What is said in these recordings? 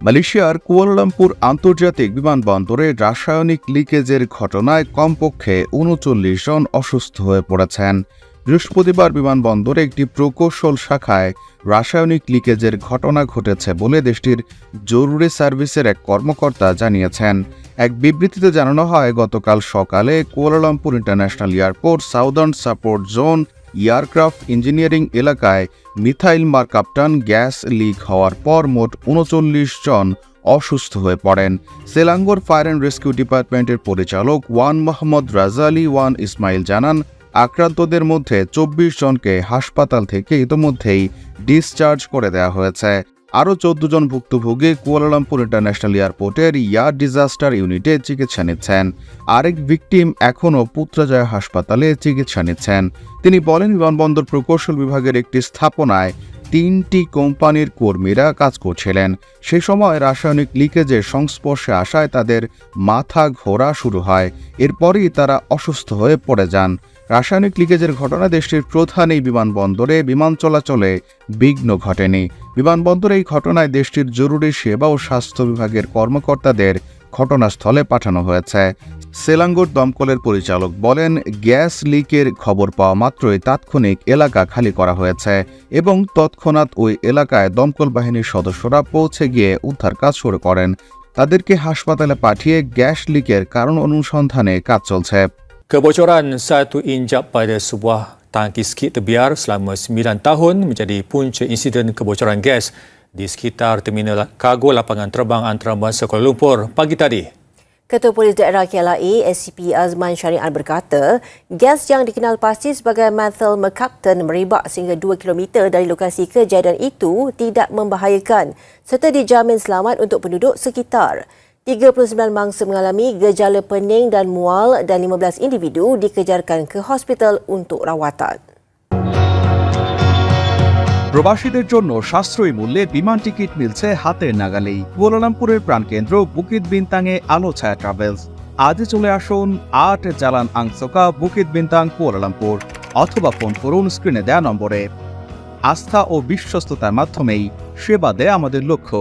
মালয়েশিয়ার কুয়ালালামপুর আন্তর্জাতিক বিমানবন্দরে রাসায়নিক লিকেজের ঘটনায় কমপক্ষে উনচল্লিশ জন অসুস্থ হয়ে পড়েছেন। বৃহস্পতিবার বিমানবন্দরে একটি প্রকৌশল শাখায় রাসায়নিক লিকেজের ঘটনা ঘটেছে বলে দেশটির জরুরি সার্ভিসের এক কর্মকর্তা জানিয়েছেন। এক বিবৃতিতে জানানো হয়, গতকাল সকালে Kuala Lumpur international airport southern support zone aircraft engineering এলাকায় মিথাইল মার্কাপটান গ্যাস লিক হওয়ার পর মোট উনচল্লিশ জন অসুস্থ হয়ে পড়েন। সেলাঙ্গোর ফায়ার অ্যান্ড রেস্কিউ ডিপার্টমেন্টের পরিচালক Wan Mohammad Razali Wan Ismail জানান, আক্রান্তদের মধ্যে চব্বিশ জনকে হাসপাতাল থেকে ইতোমধ্যেই ডিসচার্জ করে দেওয়া হয়েছে। আরও চোদ্দ জন ভুক্তভোগী কুয়ালালামপুর ইন্টারন্যাশনাল এয়ারপোর্টের ইয়ার ডিজাস্টার ইউনিটে চিকিৎসা নিচ্ছেন। আরেক ভিকটিম এখনও পুত্রাজয় হাসপাতালে চিকিৎসা নিচ্ছেন। তিনি বলেন, বিমানবন্দর প্রকৌশল বিভাগের একটি স্থাপনায় তিনটি কোম্পানির কর্মীরা কাজ করছিলেন। সে সময় রাসায়নিক লিকেজের সংস্পর্শে আসায় তাদের মাথা ঘোরা শুরু হয়। এরপরই তারা অসুস্থ হয়ে পড়ে যান। রাসায়নিক লিকেজের ঘটনা দেশটির প্রধান এই বিমানবন্দরে বিমান চলাচলে বিঘ্ন ঘটেনি। বিমানবন্দরে এই ঘটনায় দেশটির জরুরি সেবা ও স্বাস্থ্য বিভাগের কর্মকর্তাদের ঘটনাস্থলে পাঠানো হয়েছে। সেলাঙ্গুর দমকলের পরিচালক বলেন, গ্যাস লিকের খবর পাওয়া মাত্রই তাৎক্ষণিক এলাকা খালি করা হয়েছে এবং তৎক্ষণাৎ ওই এলাকায় দমকল বাহিনীর সদস্যরা পৌঁছে গিয়ে উদ্ধার কাজ শুরু করেন। তাদেরকে হাসপাতালে পাঠিয়ে গ্যাস লিকের কারণ অনুসন্ধানে কাজ চলছে। Tangki skit terbiar selama 9 tahun menjadi punca insiden kebocoran gas di sekitar terminal kargo lapangan terbang antarabangsa Kuala Lumpur pagi tadi. Ketua Polis Daerah KLIA SCP Azman Syariat berkata, gas yang dikenal pasti sebagai methyl mercaptan merebak sehingga 2 km dari lokasi kejadian itu tidak membahayakan serta dijamin selamat untuk penduduk sekitar. 39 mangsa mengalami gejala pening dan mual dan 15 individu dikejarkan ke hospital untuk rawatan. প্রবাসীদের জন্য সাশ্রয়ী মূল্যে বিমান ticket মিলছে হাতের নাগালেই। কুয়ালালামপুরের প্রাণকেন্দ্র Bukit বিনতাংয়ে আলো ছায়া ট্রাভেলস আজই চলে আসুন আট Jalan Angsoka Bukit Bintang Kuala Lumpur, অথবা ফোন করুন স্ক্রিনে দেয়া নম্বরে। আস্থা ও বিশ্বস্ততার মাধ্যমেই সেবা দেয় আমাদের লক্ষ্য।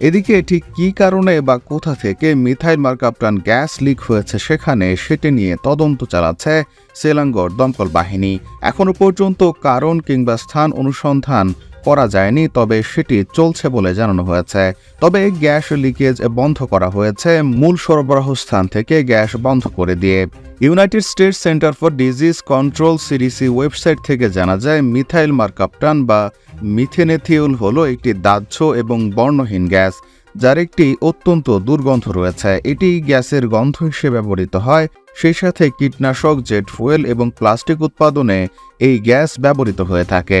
এদিকে ঠিক কি কারণে বা কোথা থেকে মিথাইল মার্কাপটান গ্যাস লিক হয়েছে সেখানে সেটি নিয়ে তদন্ত চালাচ্ছে সেলাঙ্গর দমকল বাহিনী। এখনও পর্যন্ত কারণ কিংবা স্থান অনুসন্ধান করা যায়নি, তবে সেটি চলছে বলে জানানো হয়েছে। তবে গ্যাস লিকেজ বন্ধ করা হয়েছে মূল সরবরাহ স্থান থেকে গ্যাস বন্ধ করে দিয়ে। United States centre for disease control CDC website থেকে জানা যায়, মিথাইল মার্কাপটান বা মিথেনেথিউল হলো একটি দাহ্য এবং বর্ণহীন গ্যাস, যার একটি অত্যন্ত দুর্গন্ধ রয়েছে। এটি গ্যাসের গন্ধ হিসেবে ব্যবহৃত হয়। সেই সাথে কীটনাশক, জেট ফুয়েল এবং প্লাস্টিক উৎপাদনে এই গ্যাস ব্যবহৃত হয়ে থাকে।